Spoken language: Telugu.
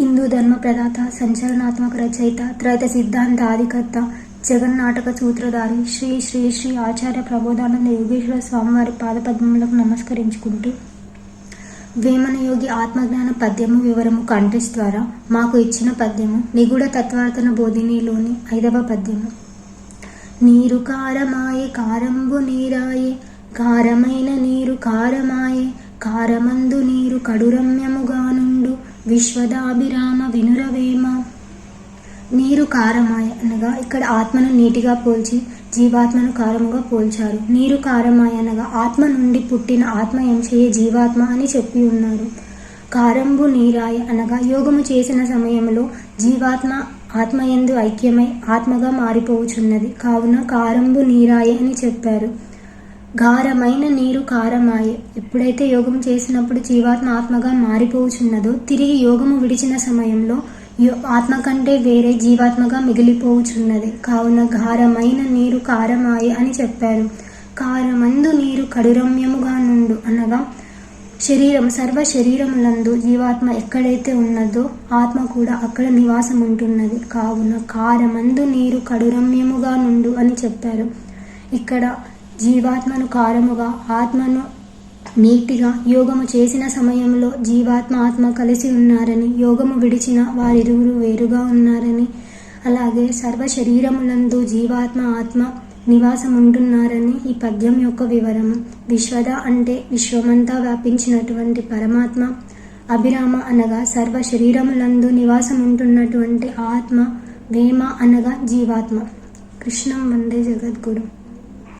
హిందూ ధర్మ ప్రదాత సంచలనాత్మక రచయిత త్రైత సిద్ధాంత ఆదికర్త జగన్నాటక సూత్రధారి శ్రీ శ్రీ శ్రీ ఆచార్య ప్రబోధానంద యోగేశ్వర స్వామివారి పాదపద్మములకు నమస్కరించుకుంటూ వేమన యోగి ఆత్మజ్ఞాన పద్యము వివరము కంటెస్ట్ ద్వారా మాకు ఇచ్చిన పద్యము నిగూఢ తత్వార్థన బోధినిలోని ఐదవ పద్యము. నీరు కారమాయే కారంబు నీరాయే కారమైన నీరు కారమాయే కారమందు నీరు కడురమ్యముగా విశ్వదాభిరామ వినురవేమ నీరు కారమాయ అనగా ఇక్కడ ఆత్మను నీటిగా పోల్చి జీవాత్మను కారముగా పోల్చారు. నీరు కారమాయ అనగా ఆత్మ నుండి పుట్టిన ఆత్మ ఎంచే జీవాత్మ అని చెప్పి ఉన్నారు. కారంబు నీరాయ అనగా యోగము చేసిన సమయంలో జీవాత్మ ఆత్మయందు ఐక్యమై ఆత్మగా మారిపోవుచున్నది. కావున కారంబు నీరాయ అని చెప్పారు. గారమైన నీరు కారమాయే. ఎప్పుడైతే యోగం చేసినప్పుడు జీవాత్మ ఆత్మగా మారిపోవుచున్నదో తిరిగి యోగము విడిచిన సమయంలో యో- ఆత్మ కంటే వేరే జీవాత్మగా మిగిలిపోవుచున్నది కావున గారమైన నీరు కారమాయే అని చెప్పారు. కారమందు నీరు కడురమ్యముగా నుండు అనగా శరీరం సర్వ శరీరములందు జీవాత్మ ఎక్కడైతే ఉన్నదో ఆత్మ కూడా అక్కడ నివాసం ఉంటున్నది కావున కారమందు నీరు కడురమ్యముగా నుండు అని చెప్పారు. ఇక్కడ జీవాత్మను కారముగా ఆత్మను నీటిగా యోగము చేసిన సమయంలో జీవాత్మ ఆత్మ కలిసి ఉన్నారని యోగము విడిచిన వారిరువురు వేరుగా ఉన్నారని అలాగే సర్వ శరీరములందు జీవాత్మ ఆత్మ నివాసం ఉంటున్నారని ఈ పద్యం యొక్క వివరము. విశ్వద అంటే విశ్వమంతా వ్యాపించినటువంటి పరమాత్మ అభిరామ అనగా సర్వ శరీరములందు నివాసం ఉంటున్నటువంటి ఆత్మ వేమ అనగా జీవాత్మ. కృష్ణం వందే జగద్గురు.